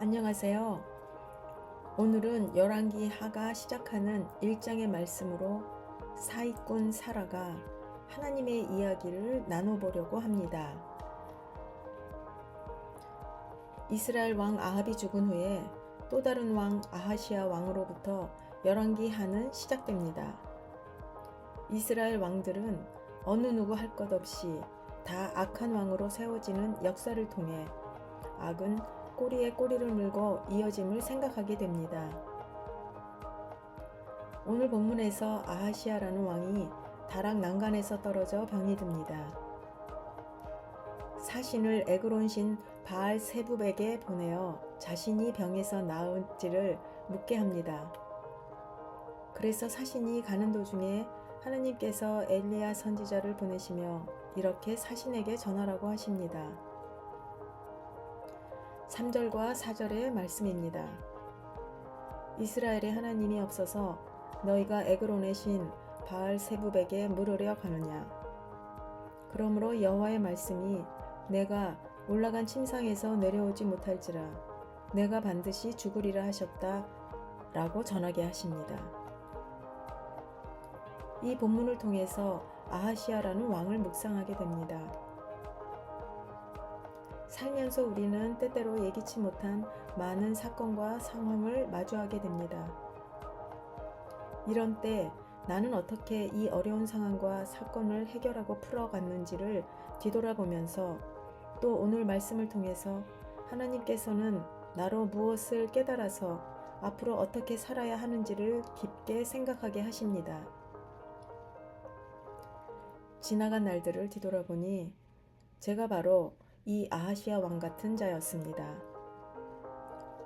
안녕하세요. 오늘은 열왕기 하가 시작하는 1장의 말씀으로 사익꾼 사라가 하나님의 이야기를 나눠보려고 합니다. 이스라엘 왕 아합이 죽은 후에 또 다른 왕 아하시아 왕으로부터 열왕기 하는 시작됩니다. 이스라엘 왕들은 어느 누구 할 것 없이 다 악한 왕으로 세워지는 역사를 통해 악은 꼬리에 꼬리를 물고 이어짐을 생각하게 됩니다. 오늘 본문에서 아하시아라는 왕이 다락 난간에서 떨어져 병이 듭니다. 사신을 에그론신 바알 세부백에 보내어 자신이 병에서 나을지를 묻게 합니다. 그래서 사신이 가는 도중에 하나님께서 엘리야 선지자를 보내시며 이렇게 사신에게 전하라고 하십니다. 3절과 4절의 말씀입니다. 이스라엘의 하나님이 없어서 너희가 에그론의 신 바알 세부백에 물으려 가느냐. 그러므로 여호와의 말씀이 내가 올라간 침상에서 내려오지 못할지라 내가 반드시 죽으리라 하셨다 라고 전하게 하십니다. 이 본문을 통해서 아하시아라는 왕을 묵상하게 됩니다. 살면서 우리는 때때로 예기치 못한 많은 사건과 상황을 마주하게 됩니다. 이런 때 나는 어떻게 이 어려운 상황과 사건을 해결하고 풀어갔는지를 뒤돌아보면서 또 오늘 말씀을 통해서 하나님께서는 나로 무엇을 깨달아서 앞으로 어떻게 살아야 하는지를 깊게 생각하게 하십니다. 지나간 날들을 뒤돌아보니 제가 바로 이 아하시아 왕 같은 자였습니다.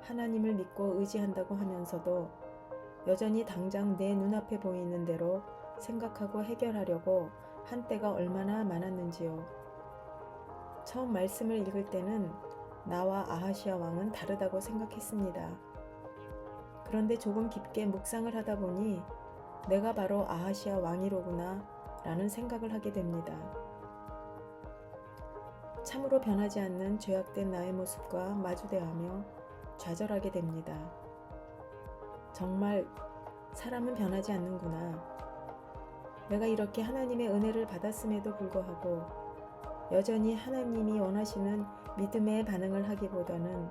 하나님을 믿고 의지한다고 하면서도 여전히 당장 내 눈앞에 보이는 대로 생각하고 해결하려고 한 때가 얼마나 많았는지요. 처음 말씀을 읽을 때는 나와 아하시아 왕은 다르다고 생각했습니다. 그런데 조금 깊게 묵상을 하다 보니 내가 바로 아하시아 왕이로구나 라는 생각을 하게 됩니다. 참으로 변하지 않는 죄악된 나의 모습과 마주대하며 좌절하게 됩니다. 정말 사람은 변하지 않는구나. 내가 이렇게 하나님의 은혜를 받았음에도 불구하고 여전히 하나님이 원하시는 믿음의 반응을 하기보다는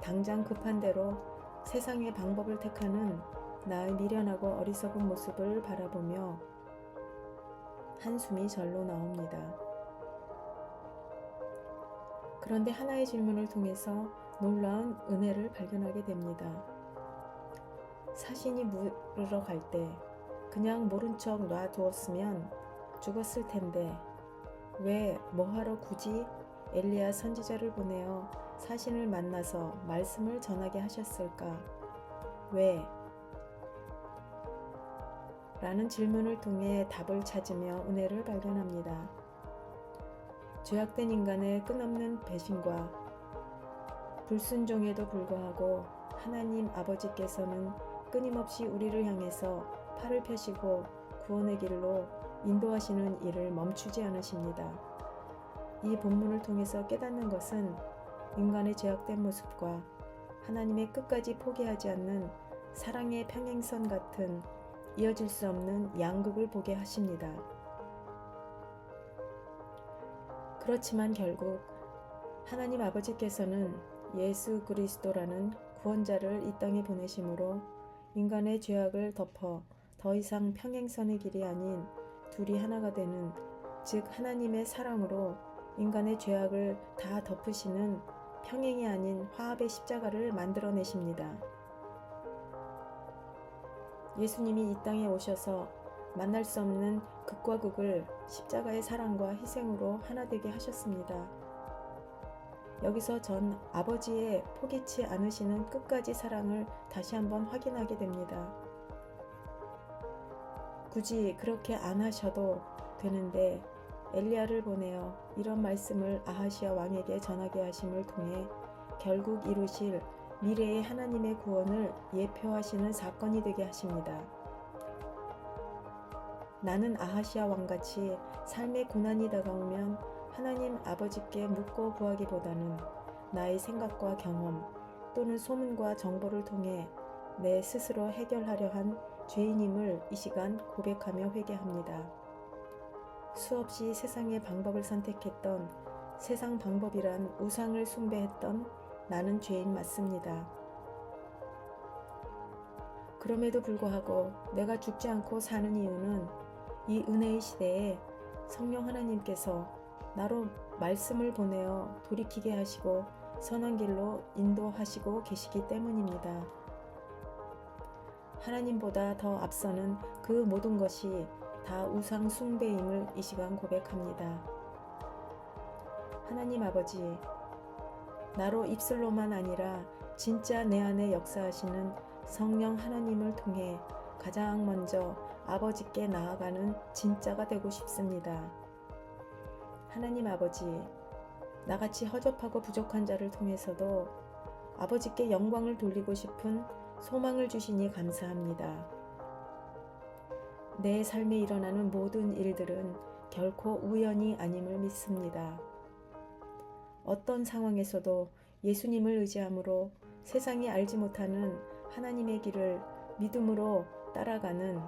당장 급한 대로 세상의 방법을 택하는 나의 미련하고 어리석은 모습을 바라보며 한숨이 절로 나옵니다. 그런데 하나의 질문을 통해서 놀라운 은혜를 발견하게 됩니다. 사신이 물으러 갈 때 그냥 모른 척 놔두었으면 죽었을 텐데 왜 뭐하러 굳이 엘리야 선지자를 보내어 사신을 만나서 말씀을 전하게 하셨을까? 왜? 라는 질문을 통해 답을 찾으며 은혜를 발견합니다. 죄악된 인간의 끝없는 배신과 불순종에도 불구하고 하나님 아버지께서는 끊임없이 우리를 향해서 팔을 펴시고 구원의 길로 인도하시는 일을 멈추지 않으십니다. 이 본문을 통해서 깨닫는 것은 인간의 죄악된 모습과 하나님의 끝까지 포기하지 않는 사랑의 평행선 같은 이어질 수 없는 양극을 보게 하십니다. 그렇지만 결국 하나님 아버지께서는 예수 그리스도라는 구원자를 이 땅에 보내심으로 인간의 죄악을 덮어 더 이상 평행선의 길이 아닌 둘이 하나가 되는 즉 하나님의 사랑으로 인간의 죄악을 다 덮으시는 평행이 아닌 화합의 십자가를 만들어내십니다. 예수님이 이 땅에 오셔서 만날 수 없는 극과 극을 십자가의 사랑과 희생으로 하나 되게 하셨습니다. 여기서 전 아버지의 포기치 않으시는 끝까지 사랑을 다시 한번 확인하게 됩니다. 굳이 그렇게 안 하셔도 되는데 엘리야를 보내어 이런 말씀을 아하시아 왕에게 전하게 하심을 통해 결국 이루실 미래의 하나님의 구원을 예표하시는 사건이 되게 하십니다. 나는 아하시아 왕같이 삶의 고난이 다가오면 하나님 아버지께 묻고 구하기보다는 나의 생각과 경험, 또는 소문과 정보를 통해 내 스스로 해결하려 한 죄인임을 이 시간 고백하며 회개합니다. 수없이 세상의 방법을 선택했던 세상 방법이란 우상을 숭배했던 나는 죄인 맞습니다. 그럼에도 불구하고 내가 죽지 않고 사는 이유는 이 은혜의 시대에 성령 하나님께서 나로 말씀을 보내어 돌이키게 하시고 선한 길로 인도하시고 계시기 때문입니다. 하나님보다 더 앞서는 그 모든 것이 다 우상 숭배임을 이 시간 고백합니다. 하나님 아버지, 나로 입술로만 아니라 진짜 내 안에 역사하시는 성령 하나님을 통해 가장 먼저 아버지께 나아가는 진짜가 되고 싶습니다. 하나님 아버지, 나같이 허접하고 부족한 자를 통해서도 아버지께 영광을 돌리고 싶은 소망을 주시니 감사합니다. 내 삶에 일어나는 모든 일들은 결코 우연이 아님을 믿습니다. 어떤 상황에서도 예수님을 의지함으로 세상이 알지 못하는 하나님의 길을 믿음으로 따라가는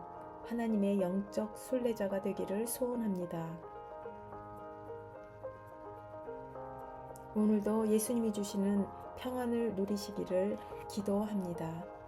하나님의 영적 순례자가 되기를 소원합니다. 오늘도 예수님이 주시는 평안을 누리시기를 기도합니다.